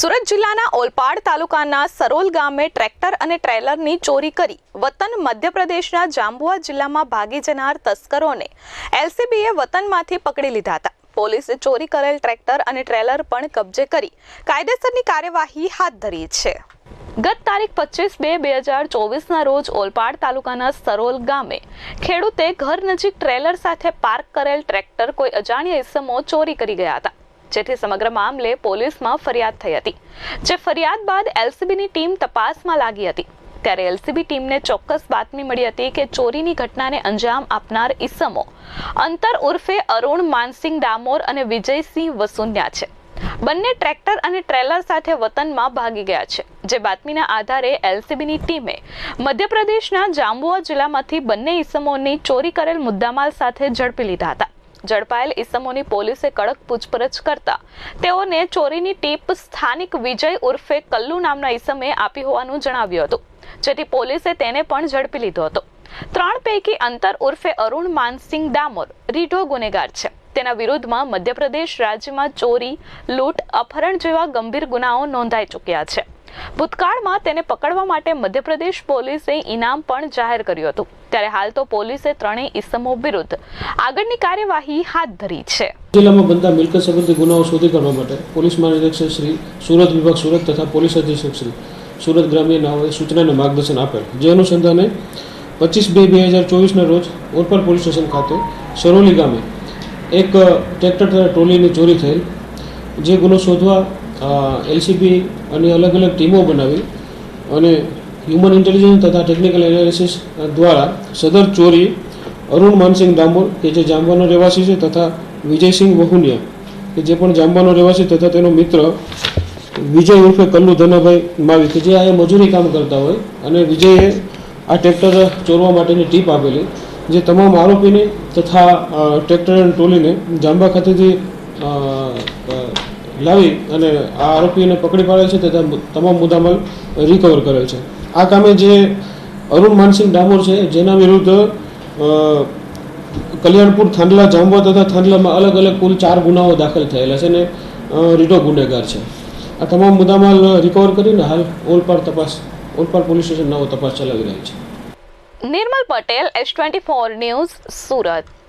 સુરત જિલ્લાના ઓલપાડ તાલુકાના સરોલ ગામે ટ્રેક્ટર અને ટ્રેલરની ચોરી કરી વતન મધ્યપ્રદેશના જાંબુઆ જિલ્લામાં ભાગી જનાર તસ્કરોને એલસીબીએ વતનમાંથી પકડી લીધા હતા. પોલીસે ચોરી કરેલ ટ્રેક્ટર અને ટ્રેલર પણ કબજે કરી કાયદેસરની કાર્યવાહી હાથ ધરી છે. ગત તારીખ પચીસ બે બે હજાર ચોવીસના રોજ ઓલપાડ તાલુકાના સરોલ ગામે ખેડૂતે ઘર નજીક ટ્રેલર સાથે પાર્ક કરેલ ટ્રેક્ટર કોઈ અજાણ્યા ઇસમો ચોરી કરી ગયા હતા. જેથી સમગ્ર મામલે પોલીસમાં ફરિયાદ થઈ હતી, જે ફરિયાદ બાદ એલસીબીની ટીમ તપાસમાં લાગી હતી. ત્યારે એલસીબી ટીમને ચોક્કસ બાતમી મળી હતી કે ચોરીની ઘટનાને અંજામ આપનાર ઈસમો અંતર ઉર્ફે અરુણ માનસિંહ ડામોર અને વિજયસિંહ વસુન્યા છે. બંને ટ્રેક્ટર અને ટ્રેલર સાથે વતનમાં ભાગી ગયા છે, જે બાતમીના આધારે એલસીબીની ટીમે મધ્યપ્રદેશના જાંબુઆ જિલ્લામાંથી બંને ઈસમોની ચોરી કરેલ મુદ્દામાલ સાથે ઝડપી લીધા હતા. ઝડપાયેલ ઈસમોની પોલીસે કડક પૂછપરછ કરતા તેઓને ચોરીની ટીપ સ્થાનિક વિજય ઉર્ફે કલ્લુ નામના ઈસમે આપી હોવાનું જણાવ્યું હતું, જેથી પોલીસે તેને પણ ઝડપી લીધો હતો. ત્રણ પૈકી અંતર ઉર્ફે અરુણ માનસિંહ ડામોર રીઢો ગુનેગાર છે. તેના વિરુદ્ધમાં મધ્યપ્રદેશ રાજ્યમાં ચોરી, લૂંટ, અપહરણ જેવા ગંભીર ગુનાઓ નોંધાઈ ચૂક્યા છે. ભૂતકાળમાં તેને પકડવા માટે મધ્યપ્રદેશ પોલીસે ઇનામ પણ જાહેર કર્યું હતું. ત્યારે હાલ તો પોલીસે ત્રણેય ઇસમો વિરુદ્ધ આગળની કાર્યવાહી હાથ ધરી છે. જિલ્લામાં બનતા મિલકત સંબંધી ગુનાઓ શોધી કાઢવા માટે પોલીસ મહાનિરીક્ષક શ્રી સુરત વિભાગ સુરત તથા પોલીસ અધિક્ષક શ્રી સુરત ગ્રામ્ય નાઓએ સૂચનાને માર્ગદર્શન આપેલ. જે અનુસંધાને પચીસ બે બે હજાર ચોવીસના રોજ ઓરપર પોલીસ સ્ટેશન ખાતે સરોલી ગામે એક ટ્રેક્ટર તથા ટ્રોલીની ચોરી થયેલ. જે ગુનો શોધવા એલસીબી અને અલગ અલગ ટીમો બનાવી અને હ્યુમન ઇન્ટેલિજન્સ તથા ટેકનિકલ એનાલિસિસ દ્વારા સદર ચોરી, અરુણ માનસિંહ ડામોર, કે જે જામવાનો રહેવાસી છે, તથા વિજયસિંહ વહુનિયા, કે જે પણ જામવાનો રહેવાસી તથા તેનો મિત્ર વિજય ઉર્ફે કલ્લુ ધનાભાઈ માવી, કે જે આ મજૂરી કામ કરતા હોય અને વિજયે આ ટ્રેક્ટર ચોરવા માટેની ટીપ આપેલી, જે તમામ આરોપીને તથા ટ્રેક્ટર અને ટોલીને જાંબા ખાતેથી લાવી અને આ આરોપીને પકડી પાડે છે તથા તમામ મુદ્દામાલ રિકવર કરે છે. આ કામે જે અરુણ માનસિંહ ડામોર છે, જેના વિરુદ્ધ કલ્યાણપુર થાંડલા જાંબુઆ તથા થાંડલામાં અલગ અલગ કુલ ચાર ગુનાઓ દાખલ થયેલા છે અને રીટો ગુનેગાર છે. આ તમામ મુદ્દામાલ રિકવર કરીને હાલ ઓલપાડ તપાસ, ઓલપાડ પોલીસ સ્ટેશન નવો તપાસ ચલાવી રહી છે. Nirmal Patel S twenty four news Surat.